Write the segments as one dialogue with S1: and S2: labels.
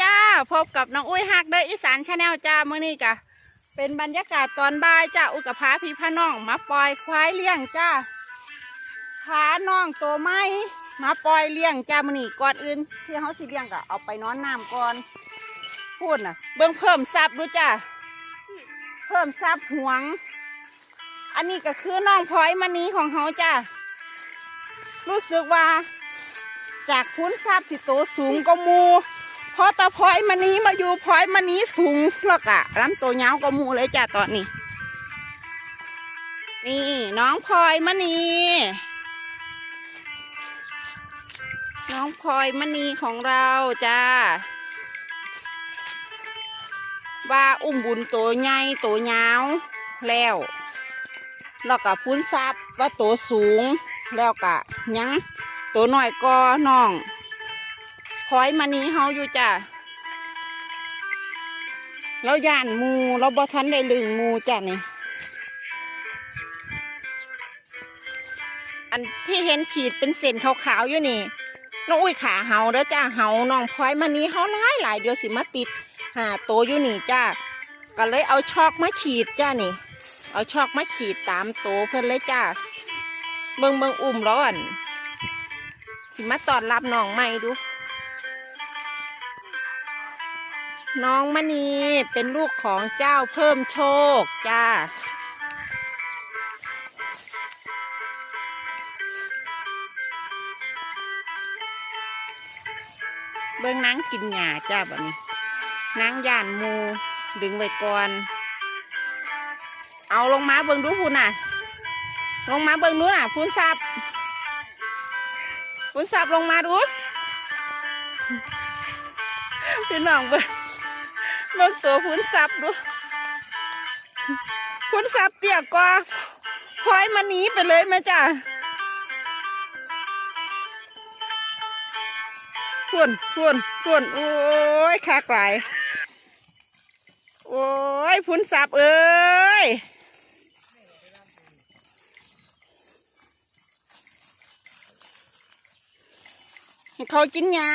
S1: จ้า พบกับน้องอุ้ยฮักเดออีสานชาแนลจ้าเมื่อนี้กะ เป็นบรรยากาศตอนบ่ายจ้าอุกับพาพี่พาน้อง มาปล่อยควายเลี้ยงจ้าพาน้องตัวไม้มาปล่อยเลี้ยงจ้ามื่อนี้ก่อนอื่น ที่เขาสิเลี้ยงก็เอาไปนอนน้ำก่อน พูดน่ะ เบิ่งเพิ่มซับดูจ้าเพิ่มซับหวง อันนี้ก็คือน้องพลอยมณีของเขาจ้ารู้สึกว่า จากพุ้นทราบสิโตสูงก็มู พอตะพลอยมันนี้มาอยู่พลอยมันนี้สูงแล้วกะลำตัวยาก็มูเลยจ้ะตอนนี้ นี่น้องพลอยมันนี้น้องพลอยมันนี้ของเราจ้าว่าอุ้มบุญตัวใหญ่ตัวยาวแล้วแล้วก็พุ้นทราบว่าตัวสูงแล้วกะยังตัวหน่อยก็น้อง อยมานี้เฮาอยู่จ้ะเราย่านมูเราบ่ทันได้ลึงมูจ้ะนี่ อันที่เห็นขีดเป็นเส้นขาวๆอยู่นี่น้องอุ้ยขาเฮาเด้อจ้าเฮาน้องพลอยมานี้เฮาหลายหลายเดียวสิมาติดหาโตอยู่นี่จ้าก็เลยเอาชอกมาขีดจ้านี่ เอาชอกมาขีดตามโตเพื่อนเลยจ้าเบิ่งเบิ่งอุ่มร้อน สิมาตอนรับน้องใหม่ดู น้องมณีเป็นลูกของเจ้าเพิ่มโชคจ้า เบิ่งนางกินหญ้าจ้าแบบนี้นางย่านมูดึงไว้ก่อน เอาลงมาเบิ่งดูพูนน่ะ ลงมาเบิ่งนู้นน่ะพูนซับคุณสับลงมาดูพี่น้องเบิ่ง เบิ่งตัวคุณสับดูคุณสับเตี้ยกว่าพลอยมาหนีไปเลยแม่จ้าทวนทวนทวนโอ้ยคากหลายโอ้ยพุนสับเอ้ยเขากินหญ้า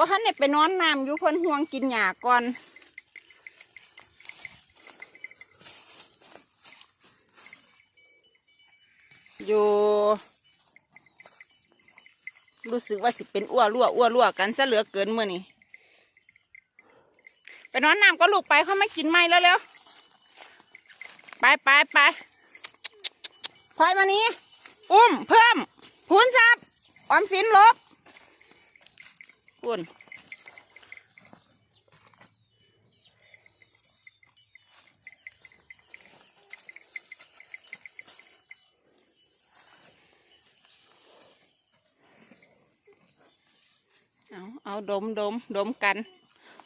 S1: ว่าท่านเนี่ยไปนอนน้ำอยู่เพิ่นห่วงกินหญ้าก่อนอยู่รู้สึกว่าสิเป็นอ้วรั่วอ้วรั่วกันซะเหลือเกินเมื่อนี้ไปนอนน้ำก็ลูกไปเขาไม่กินไม่แล้วเร็วไปไปไปพลอยมานี้อุ้มเพิ่มพูนซับออมสินลบ พูนเอาเอาดมดมดมกัน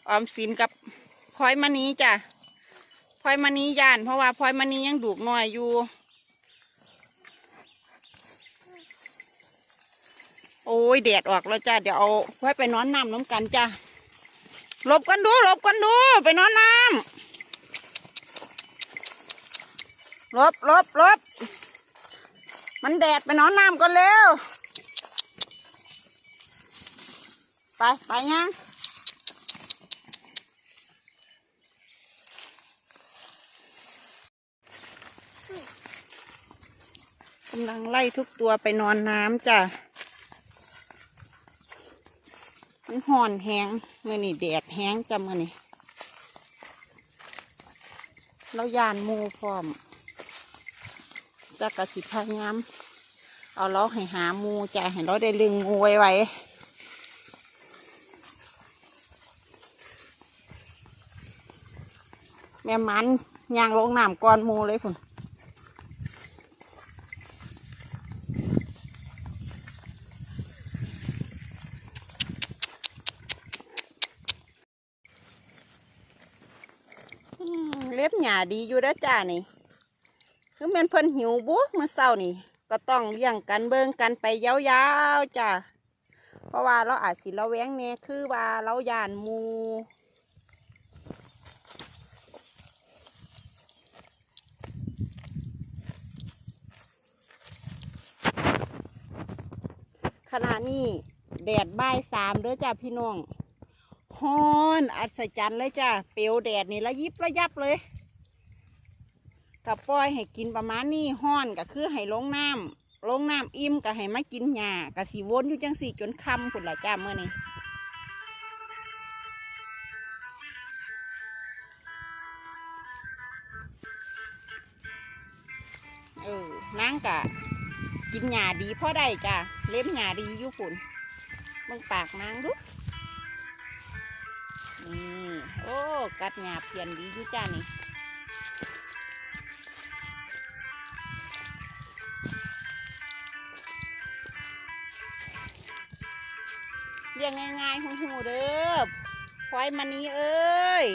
S1: ออมสินกับพลอยมณีจ้ะพลอยมณีย่าน เพราะว่าพลอยมณียังดูกน้อยอยู่ โอ้ยแดดออกแล้วจ้าเดี๋ยวเอาไว้ไปนอนน้ำน้ำกันจ้าหลบกันดูหลบกันดูไปนอนน้ำหลบหลบหลบมันแดดไปนอนน้ำก่อนเร็ว ไปไปยังกำลังไล่ทุกตัวไปนอนน้ำจ้ะ มันห่อนแห้งเมื่อนี่แดดแห้งจ้ะเมื่อนี่เรายานมูพร้อมจะกระสิพยายามเอาเราให้หามูจะให้เราได้ลึงงูไว้ไว้แม่มันยางลงน้ำก้อนมูเลยพุ่น ล็บหยาดีอยู่แล้วจ้านี่ คือแมันเพิ่นหิวบุเมื่อเช้านี่ ก็ต้องเลี้ยงกันเบิ่งกันไปยาวๆจ้าเพราะว่าเราอาจสิเระแว้งเนี่ยคือว่าเราย่านมูขณะนี้แดดบ่ายสามเด้อจ้าพี่น้อง ฮ้อนอัศจรรย์เลยจ้าเปลวแดดนี่ละยิบละยับเลยกับปล่อยให้กินประมาณนี้ฮ้อนก็คือให้ลงน้ำลงน้ำอิ่มก็ให้มากินหญ้าก็สีวนอยู่จังสี่จนคำพุ่นละจ้าเมื่อนี้เออนางกะกินหญ้าดีพอได้จ้ะเล็บหญ้าดีอยู่ปุ่นมึงปากนางดู นี่โอ้กัดหญ้าเปลี่ยนดีอยู่จ้านี่เรียงง่ายๆหูๆเด้อควายมันนี้เอ้ย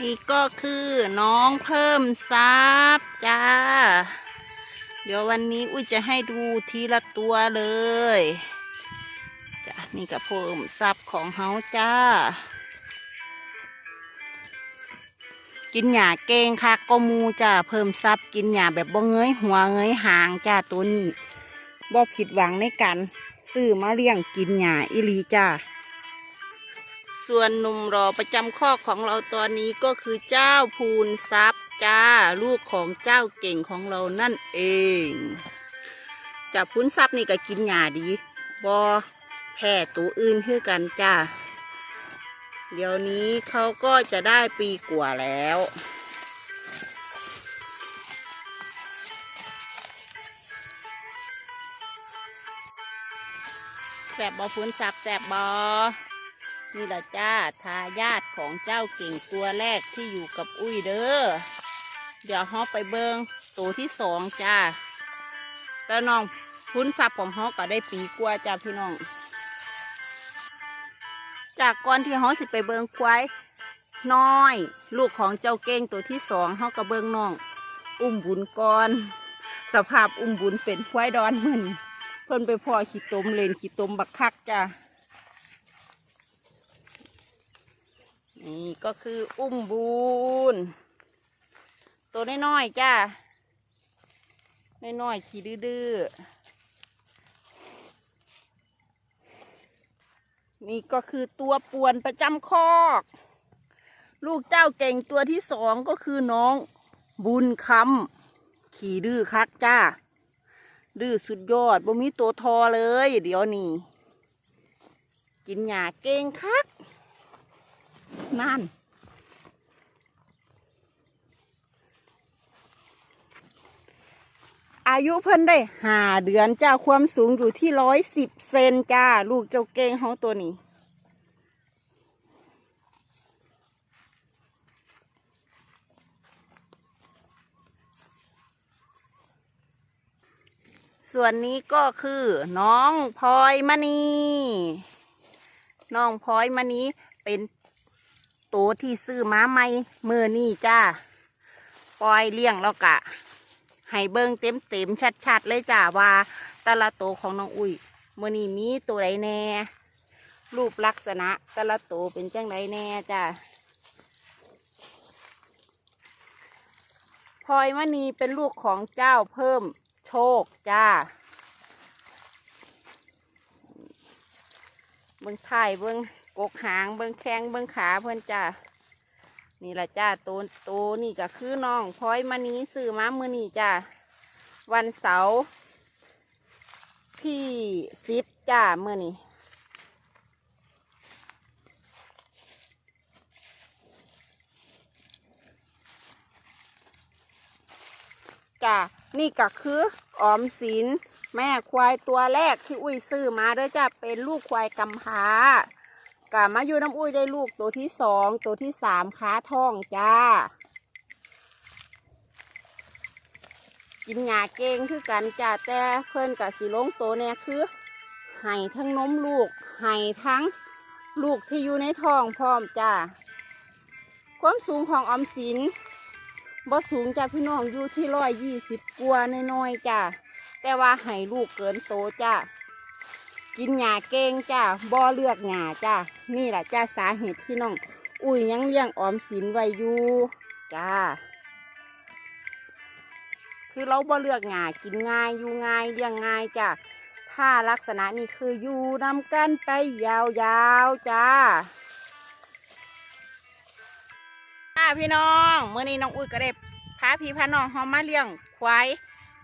S1: นี่ก็คือน้องเพิ่มซับจ้า เดี๋ยววันนี้อุ้ยจะให้ดูทีละตัวเลยจ้ะนี่ก็เพิ่มซับของเฮาจ้า กินหญ้าเก่งคักก็มูจ้าเพิ่มซับกินหญ้าแบบบ่เงยหัวเงยหางจ้าตัวนี้บ่ผิดหวังในการซื้อมาเลี้ยงกินหญ้าอิลีจ้า ส่วนหนุ่มรอประจำข้อของเราตอนนี้ก็คือเจ้าพูนทรัพย์จ้าลูกของเจ้าเก่งของเรานั่นเองจากพูนทรัพย์นี่ก็กินหญ้าดีบอแพ้ตัวอื่นคือกันจ้าเดี๋ยวนี้เขาก็จะได้ปีกว่าแล้วแสบบอพูนทรัพย์แสบบอ นี่แหละจ้าทายาทของเจ้าเก่งตัวแรกที่อยู่กับอุ้ยเด้อ เดี๋ยวฮอไปเบิงตัวที่สองจ้าแต่น้องพุ้นซับของฮอก็ได้ปีกว่าจ้าพี่น้อง จากก่อนที่ฮอสิไปเบิงควายน้อย ลูกของเจ้าเก่งตัวที่สองฮอก็เบิงน้อง อุ้มบุญก่อน สภาพอุ้มบุญเป็นควายดอนมึนเพิ่นไปพ่อขี้ตมเลนขี้ตมบักคักจ้า นี่ก็คืออุ้มบุญตัวน้อยๆจ้าน้อยๆขี้ดื้อนี่ก็คือตัวป่วนประจำคอก ลูกเจ้าเก่งตัวที่สองก็คือน้องบุญคำขี่ดื้อคักจ้า ดื้อสุดยอดบ่มีตัวทอเลย เดี๋ยวนี้ กินหญ้าเก่งคัก นั่นอายุเพิ่นได้หาเดือนจ้าความสูงอยู่ที่ร้อยสิบเซนจ้า ลูกเจ้าเก้งของตัวนี้ ส่วนนี้ก็คือน้องพลอยมณี น้องพลอยมณีเป็น ตัวที่ซื้อม้าใหม่เมื่อนี่จ้าปล่อยเลี้ยงแล้วกะให้เบิ้งเต็มเต็มๆชัดๆเลยจ้าว่าแต่ละตัวของน้องอุ้ยเมื่อนี้มีตัวใดแน่ รูปลักษณะแต่ละตัวเป็นจังไดแน่จ้าพลอยมณีเป็นลูกของเจ้าเพิ่มโชคจ้าเบิ้งไถ่ายเบิ้ง กกหางเบิ้งแข้งเบิ้งขาเพื่อนจ้านี่แหละจ้าตัวตัวนี่ก็คือน้องพลอยมานี้ซื้อมามือนี่จ้าวันเสาร์ที่สิบจ้าเมื่อนี้จ้านี่ก็คือออมสินแม่ควายตัวแรกที่อุ้ยซื้อมาเด้อจ้าเป็นลูกควายกำพร้า กะมาอยู่น้ำอุ้ยได้ลูกตัวที่สองตัวที่สามขาท้องจ้า กินหญ้าเก่งคือกันจ้าแต่เพิ่นกะสิลงโตวเนี่ยคือไห้ทั้งนมลูกไห้ทั้งลูกที่อยู่ในท้องพร้อมจ้าความสูงของออมสินบ่สูงจ้าพี่น้องอยู่ที่ร้อยยี่สิบกว่าน้อยๆจ้าแต่ว่าให้ลูกเกินโตจ้า กินหญ้าเก่งจ้าบ่เลือกหญ้าจ้านี่แหละจ้าสาเหตุที่น้อง อุ้ยยังเลี้ยงออมสินไว้อยู่จ้า คือเราบ่เลือกหญ้ากินง่ายอยู่ง่ายเลี้ยงง่ายจ้าถ้าลักษณะนี้คืออยู่นำกันไปยาวๆจ้าพี่น้องเมื่อนี้น้องอุ้ยก็ได้พาพี่พาน้องเฮามาเลี้ยงควาย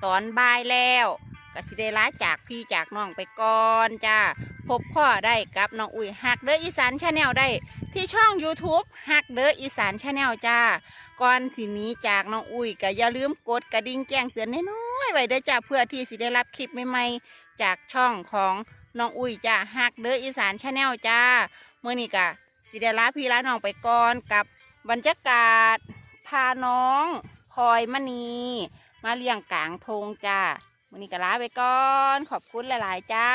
S1: ตอนบ่ายแล้ว ก็สิได้ลาจากพี่จากน้องไปก่อนจ้าพบพ่อได้กับน้องอุ้ยหักเด้ออีสานชาแนลได้ที่ช่อง YouTube ฮักเดออีสานชาแนลจ้า ก่อนทีนี้จากน้องอุ้ยก็อย่าลืมกดกระดิ่งแจ้งเตือนน้อยๆไว้เด้อจ้าเพื่อที่สิได้รับคลิปใหม่ๆจากช่องของน้องอุ้ยจ้าฮักเดออีสานชาแนลจ้าเมื่อนี้ก็สิได้ลาพี่ลาน้องไปก่อนกับบรรยากาศพาน้องพลอยมณีมาเลี้ยงกลางทงจ้า วันนี้ก็ลาไปก่อน ขอบคุณหลาย ๆ จ้า